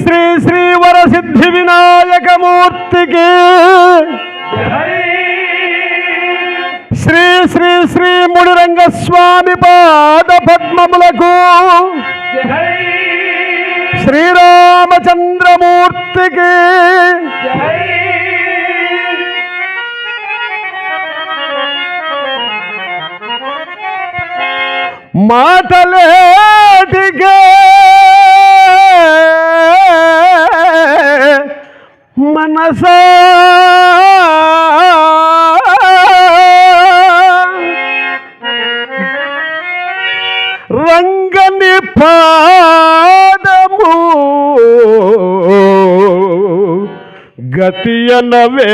శ్రీ శ్రీ వరసిద్ధి వినాయకమూర్తికి శ్రీ శ్రీ శ్రీ మునిరంగస్వామి పాద పద్మములకు శ్రీరామచంద్రమూర్తికి మాటలేటికే మనసా రంగని పాదము గతియనవే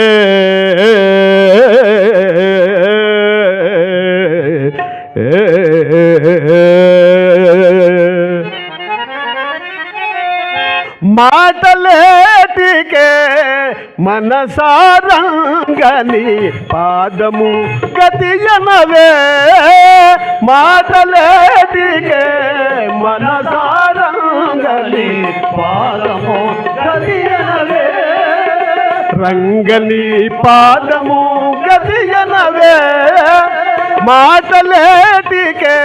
మనసారంగని పాదము గతియనవే. మాటలేటికే మనసారంగని పాదము గతియనవే. రంగని పాదము గతియనవే. మాటలేటికే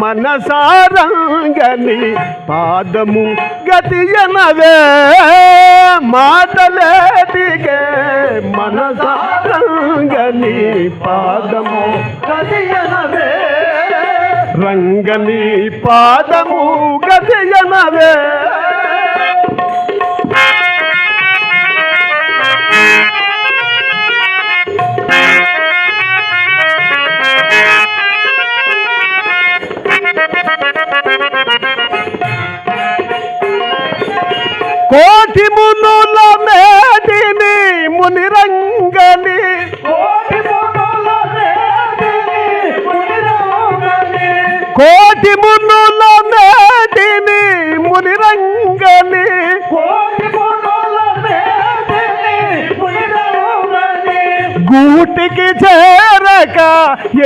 మనసారంగని పాదము గతియనవే. మాటలేటికే మనసారంగని పాదము గతియనవే. రంగని పాదము గతియనవే. కోటి మునుల మేటిని మునిరంగని కోటి మునుల మేటిని మునిరంగని గూటికి చేరక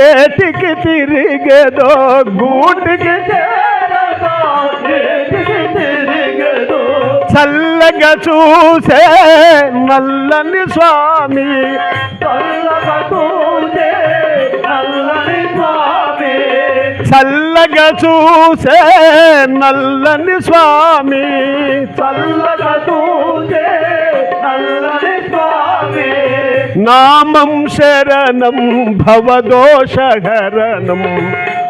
ఏటికి తిరిగేదో గూటికి చేరక చల్లగా చూసే నల్లని స్వామి చల్లగా చూసే నల్లని స్వామి. చల్లగా చూసే నల్లని స్వామి. చల్లగా చూసే నల్లని స్వామి. నామం శరణం భవదోషహరణం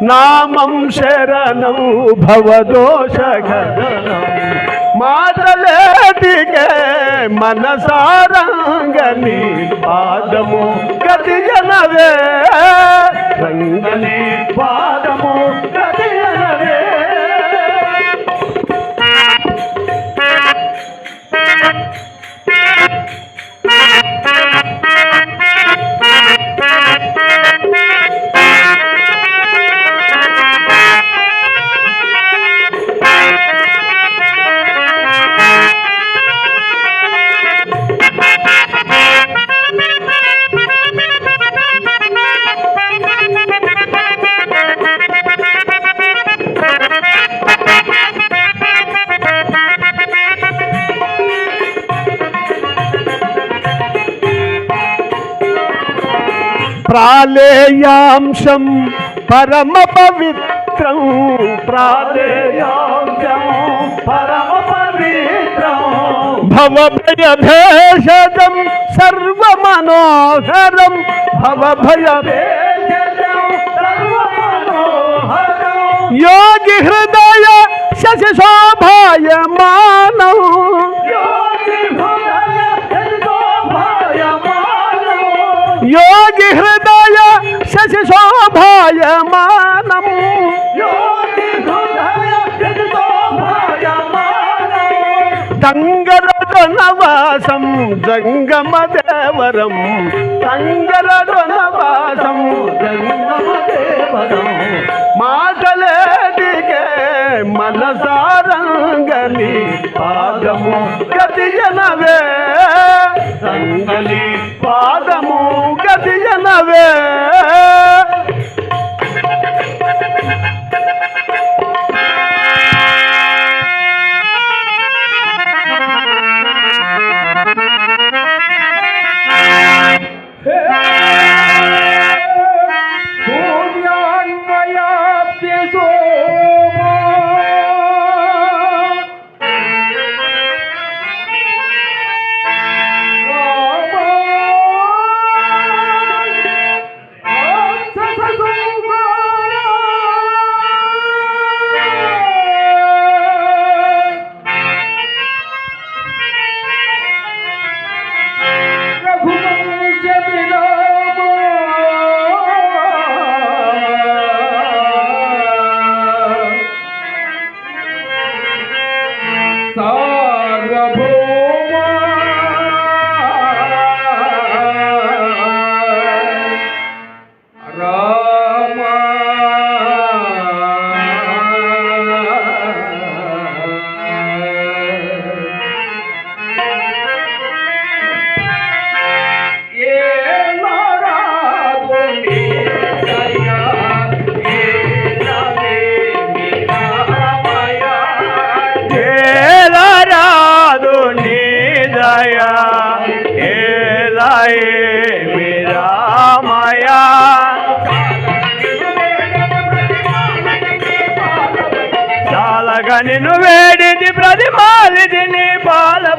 నామం శరణం భవదోషహరణం మాధ మాటలేటికే మనసారంగని పాదము గతి జనవే రంగని పాదము గతి प्रालेयांशं परमपवित्रं। प्रालेयांशं परमपवित्रं। भवभयभेषजं सर्वमनोहरं। भवभयभेषजं शशिशोभायमानौ। योगि యోగి హృదయ శశి శోభాయ మానం తంగరదనవాసం జంగమ దేవరం తంగరదనవాసం జంగమ దేవరం మాటలేటికే మనసారంగని పాదము గతిజనవే సంగలి పాదము যাবে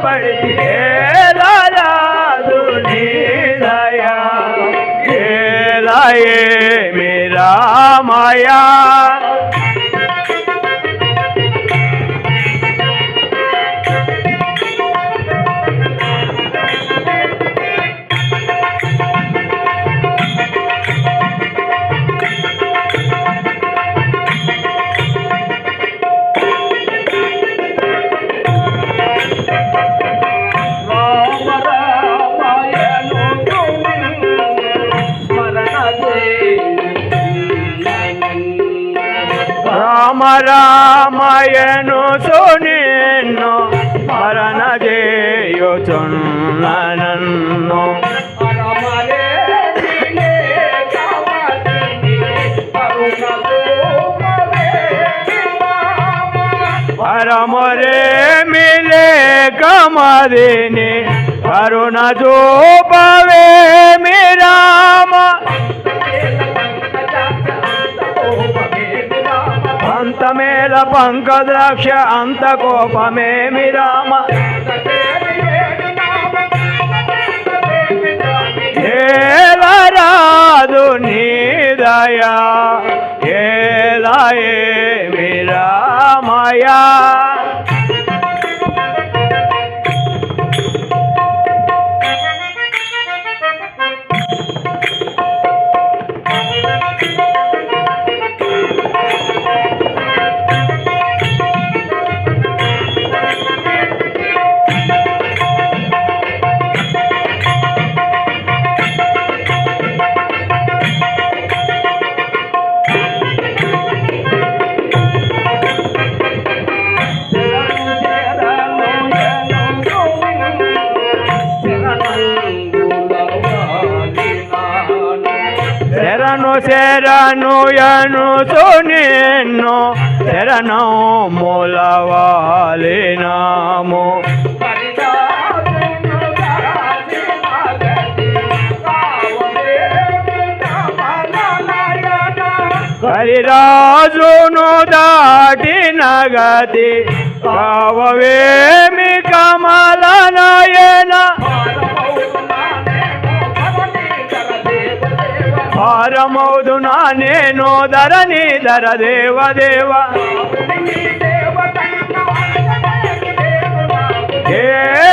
పాల పడిది రాజు నీ దయా. మీరా మాయా રામાયણનું સોનેનો મારા જેયો ચણનો પરમ રે મિલે કમાદેને કરુણા જો પાવે મેરામાં రామ అంతమేల పంకద్రాక్ష అంత కోపమే మీ రామ శరణు శరణు యను సునిన్ను శరణు మూలవాలి నాము హరిరాజును దాటిన గతి కావవేమి కమల భారమౌదునా నేను ధరణి ధర దేవ దేవ.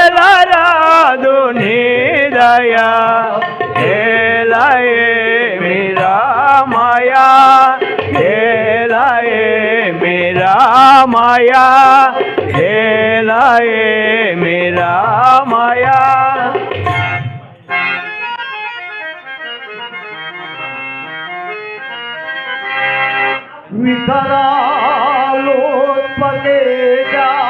ఏలరాదు నీ దయా ఏలయే మీరా మాయా ఏలయే మీరా మాయా ఏలయే మీరా మాయా విధరాలోత్పతే జాయ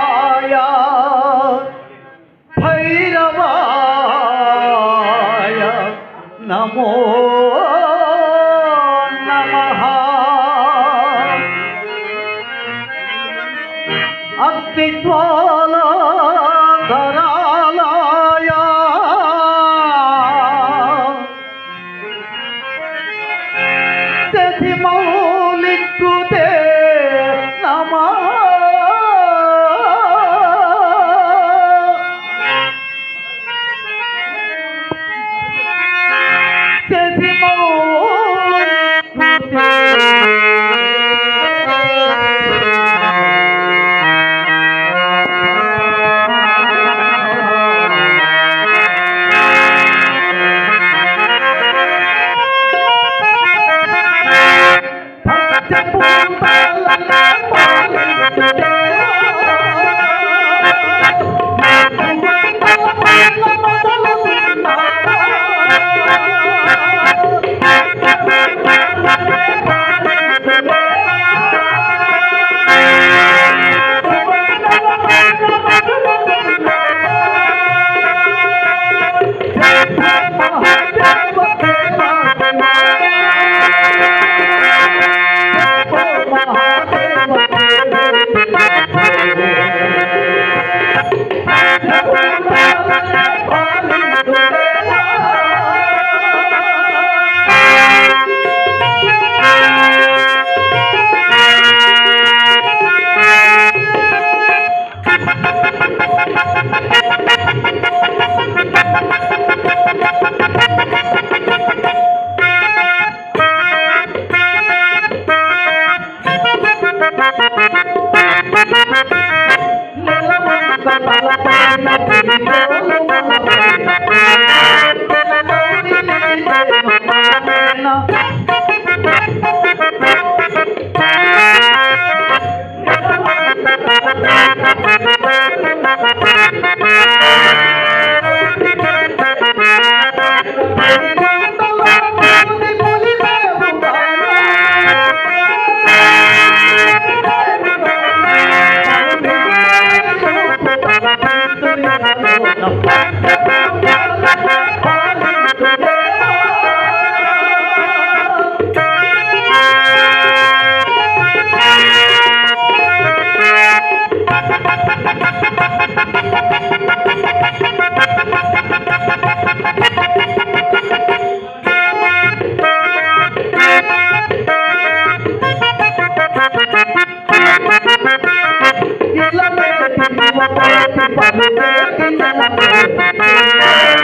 Thank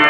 you.